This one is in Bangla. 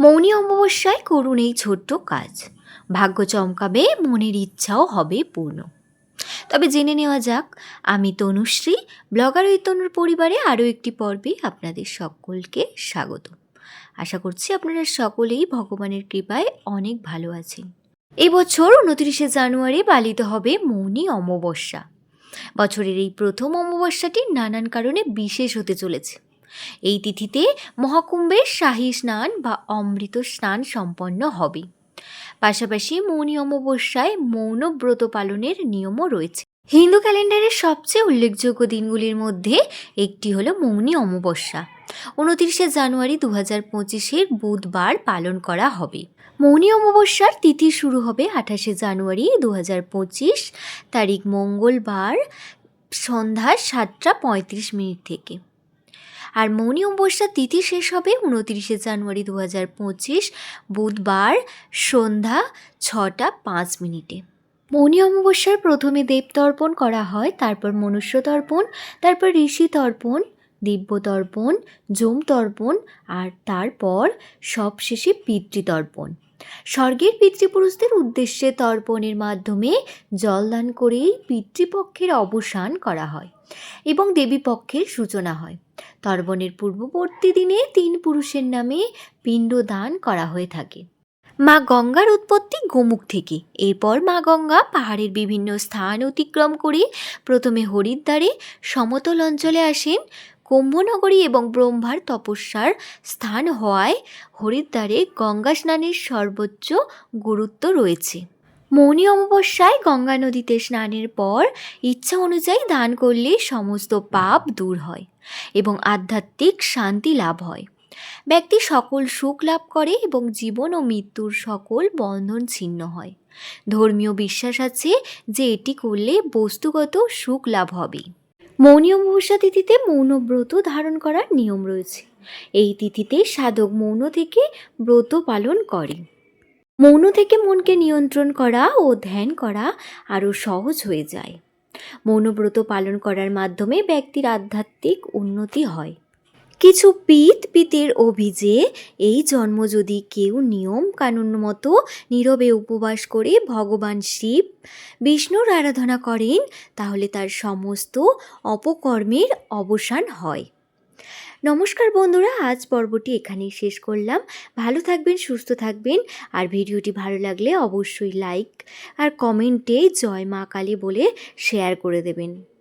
মৌনী অমাবস্যায় করুন এই ছোট্ট কাজ। ভাগ্য চমকাবে, মনের ইচ্ছাও হবে পূর্ণ। তবে জেনে নেওয়া যাক, আমি তনুশ্রী, ব্লগার ওই তনুর পরিবারে আরও একটি পর্বে আপনাদের সকলকে স্বাগত। আশা করছি আপনারা সকলেই ভগবানের কৃপায় অনেক ভালো আছেন। এবছর উনত্রিশে জানুয়ারি পালিত হবে মৌনী অমাবস্যা। বছরের এই প্রথম অমাবস্যাটি নানান কারণে বিশেষ হতে চলেছে। এই তিথিতে মহাকুম্ভের শাহী স্নান বা অমৃত স্নান সম্পন্ন হবে। পাশাপাশি মৌনী অমাবস্যায় মৌন ব্রত পালনের নিয়মও রয়েছে। হিন্দু ক্যালেন্ডারের সবচেয়ে উল্লেখযোগ্য দিনগুলির মধ্যে একটি হলো মৌনী অমাবস্যা। উনত্রিশে জানুয়ারি দু হাজার পঁচিশের বুধবার পালন করা হবে। মৌনী অমাবস্যার তিথি শুরু হবে আঠাশে জানুয়ারি দু হাজার পঁচিশ, তারিখ মঙ্গলবার সন্ধ্যা সাতটা পঁয়ত্রিশ মিনিট থেকে। আর মৌনী অমাবস্যার তিথি শেষ হবে উনতিরিশে জানুয়ারি দু হাজার পঁচিশ বুধবার সন্ধ্যা ছটা পাঁচ মিনিটে। মৌনী অমাবস্যার প্রথমে দেব তর্পণ করা হয়, তারপর মনুষ্য তর্পণ, তারপর ঋষি তর্পণ, দিব্য তর্পণ, যম তর্পণ আর তারপর সবশেষে পিতৃতর্পণ স্বর্গের পিতৃপুরুষদের উদ্দেশ্যে তর্পণের মাধ্যমে জলদান করেই পিতৃপক্ষের অবসান করা হয় এবং দেবীপক্ষের সূচনা হয়। তর্পণের পূর্ববর্তী দিনে তিন পুরুষের নামে পিণ্ডদান করা হয়ে থাকে। মা গঙ্গার উৎপত্তি গোমুখ থেকে। এরপর মা গঙ্গা পাহাড়ের বিভিন্ন স্থান অতিক্রম করে প্রথমে হরিদ্বারে সমতল অঞ্চলে আসেন। কুম্ভনগরী এবং ব্রহ্মার তপস্যার স্থান হওয়ায় হরিদ্বারে গঙ্গা স্নানের সর্বোচ্চ গুরুত্ব রয়েছে। মৌনী অমাবস্যায় গঙ্গা নদীতে স্নানের পর ইচ্ছা অনুযায়ী দান করলে সমস্ত পাপ দূর হয় এবং আধ্যাত্মিক শান্তি লাভ হয়। ব্যক্তি সকল সুখ লাভ করে এবং জীবন ও মৃত্যুর সকল বন্ধন ছিন্ন হয়। ধর্মীয় বিশ্বাস আছে যে এটি করলে বস্তুগত সুখ লাভ হবে। মৌনী অমাবস্যা তিথিতে মৌনব্রত ধারণ করার নিয়ম রয়েছে। এই তিথিতে সাধক মৌন থেকে ব্রত পালন করে। মৌন থেকে মনকে নিয়ন্ত্রণ করা ও ধ্যান করা আরও সহজ হয়ে যায়। মৌনব্রত পালন করার মাধ্যমে ব্যক্তির আধ্যাত্মিক উন্নতি হয়। কিছু পিত পিতের অভিজে এই জন্ম যদি কেউ নিয়ম কানুন মতো নীরবে উপবাস করে ভগবান শিব, বিষ্ণুর আরাধনা করেন, তাহলে তার সমস্ত অপকর্মের অবসান হয়। নমস্কার বন্ধুরা, আজ পর্বটি এখানেই শেষ করলাম। ভালো থাকবেন, সুস্থ থাকবেন। আর ভিডিওটি ভালো লাগলে অবশ্যই লাইক আর কমেন্টে জয় মা কালী বলে শেয়ার করে দেবেন।